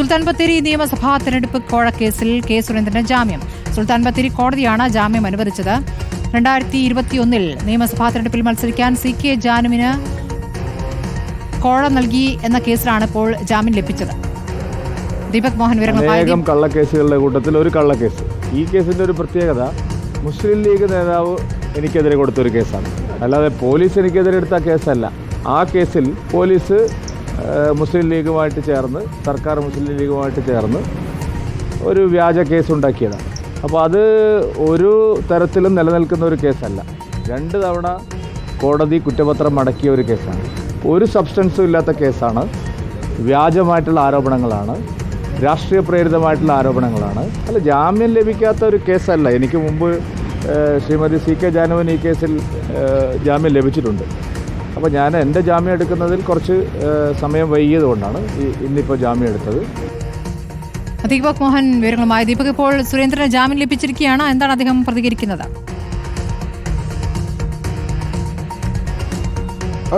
സുൽത്താൻ ബത്തേരി നിയമസഭാ തെരഞ്ഞെടുപ്പ് കോഴക്കേസിൽ കെ സുരേന്ദ്രന് ജാമ്യം. സുൽത്താൻ ബത്തേരി കോടതിയാണ് ജാമ്യം അനുവദിച്ചത്. രണ്ടായിരത്തി ഇരുപത്തിയൊന്നിൽ നിയമസഭാ തെരഞ്ഞെടുപ്പിൽ മത്സരിക്കാൻ സി കെ ജാനുവിന് കോഴ നൽകി എന്ന കേസിലാണ് ഇപ്പോൾ ജാമ്യം ലഭിച്ചത്. ദീപക് മോഹൻ വിവരങ്ങൾ കള്ളക്കേസുകളുടെ കൂട്ടത്തിൽ ഒരു കള്ളക്കേസ്. ഈ കേസിന്റെ ഒരു പ്രത്യേകത മുസ്ലിം ലീഗ് നേതാവ് എനിക്കെതിരെ കൊടുത്തൊരു കേസാണ്. അല്ലാതെ പോലീസ് എനിക്കെതിരെ എടുത്ത കേസല്ല. ആ കേസിൽ പോലീസ് മുസ്ലിം ലീഗുമായിട്ട് ചേർന്ന് സർക്കാർ മുസ്ലിം ലീഗുമായിട്ട് ചേർന്ന് ഒരു വ്യാജ കേസ് ഉണ്ടാക്കിയതാണ്. അപ്പോൾ അത് ഒരു തരത്തിലും നിലനിൽക്കുന്ന ഒരു കേസല്ല. രണ്ട് തവണ കോടതി കുറ്റപത്രം മടക്കിയ ഒരു കേസാണ്. ഒരു സബ്സ്റ്റൻസും ഇല്ലാത്ത കേസാണ്. വ്യാജമായിട്ടുള്ള ആരോപണങ്ങളാണ്. രാഷ്ട്രീയ പ്രേരിതമായിട്ടുള്ള ആരോപണങ്ങളാണ്. അല്ല ജാമ്യം ലഭിക്കാത്ത ഒരു കേസല്ല. എനിക്ക് മുമ്പ് ശ്രീമതി സി കെ ജാനുവിന് ഈ കേസിൽ ജാമ്യം ലഭിച്ചിട്ടുണ്ട്. അപ്പോൾ ഞാൻ എന്റെ ജാമ്യം എടുക്കുന്നതിൽ കുറച്ച് സമയം വൈകിയത് കൊണ്ടാണ് ഇന്നിപ്പോൾ ജാമ്യം എടുത്തത്. ദീപക് മോഹൻ വിവരങ്ങളുമായി. ദീപക് ഇപ്പോൾ സുരേന്ദ്രന് ജാമ്യം ലഭിച്ചിരിക്കുകയാണ്. എന്താണ് അദ്ദേഹം പ്രതികരിക്കുന്നത്?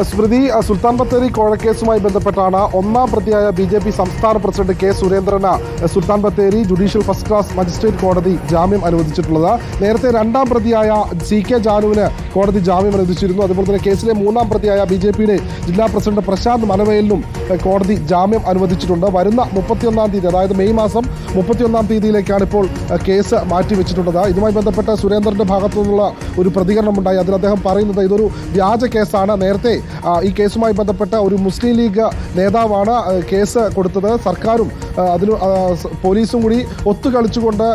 സ്മൃതി സുൽത്താൻ ബത്തേരി കോഴക്കേസുമായി ബന്ധപ്പെട്ടാണ് ഒന്നാം പ്രതിയായ ബി ജെ പി സംസ്ഥാന പ്രസിഡന്റ് കെ സുരേന്ദ്രന് Sultan Bathery judicial first class magistrate കോടതി ജാമ്യം അനുവദിച്ചിട്ടുള്ളത്. നേരത്തെ രണ്ടാം പ്രതിയായ സി കെ ജാനുവിന് കോടതി ജാമ്യം അനുവദിച്ചിരുന്നു. അതുപോലെ തന്നെ കേസിലെ മൂന്നാം പ്രതിയായ ബി ജെ പിയുടെ ജില്ലാ പ്രസിഡന്റ് പ്രശാന്ത് മനവയലിനും കോടതി ജാമ്യം അനുവദിച്ചിട്ടുണ്ട്. വരുന്ന മുപ്പത്തിയൊന്നാം തീയതി അതായത് മെയ് മാസം മുപ്പത്തിയൊന്നാം തീയതിയിലേക്കാണ് ഇപ്പോൾ കേസ് മാറ്റിവെച്ചിട്ടുള്ളത്. ഇതുമായി ബന്ധപ്പെട്ട് സുരേന്ദ്രന്റെ ഭാഗത്തു നിന്നുള്ള ഒരു പ്രതികരണമുണ്ടായി. അതിൽ അദ്ദേഹം പറയുന്നത് ഇതൊരു വ്യാജ കേസാണ്. നേരത്തെ ഈ കേസുമായി ബന്ധപ്പെട്ട ഒരു മുസ്ലിം ലീഗ് നേതാവാണ് കേസ് കൊടുത്തത്. സർക്കാരും അതിന് പോലീസും കൂടി ഒത്തുകളിച്ചുകൊണ്ട്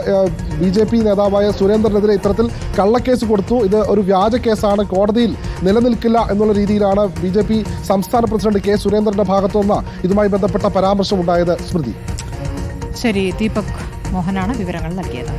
ബി ജെ പി നേതാവായ സുരേന്ദ്രനെതിരെ ഇത്തരത്തിൽ കള്ളക്കേസ് കൊടുത്തു. ഇത് ഒരു വ്യാജ കേസാണ്. കോടതിയിൽ നിലനിൽക്കില്ല എന്നുള്ള രീതിയിലാണ് ബി ജെ പി സംസ്ഥാന പ്രസിഡന്റ് കെ സുരേന്ദ്രന്റെ ഭാഗത്തുനിന്ന് ഇതുമായി ബന്ധപ്പെട്ട പരാമർശം ഉണ്ടായത് സ്മൃതി. ശരി ദീപക് മോഹനാണ് വിവരങ്ങൾ നൽകിയത്.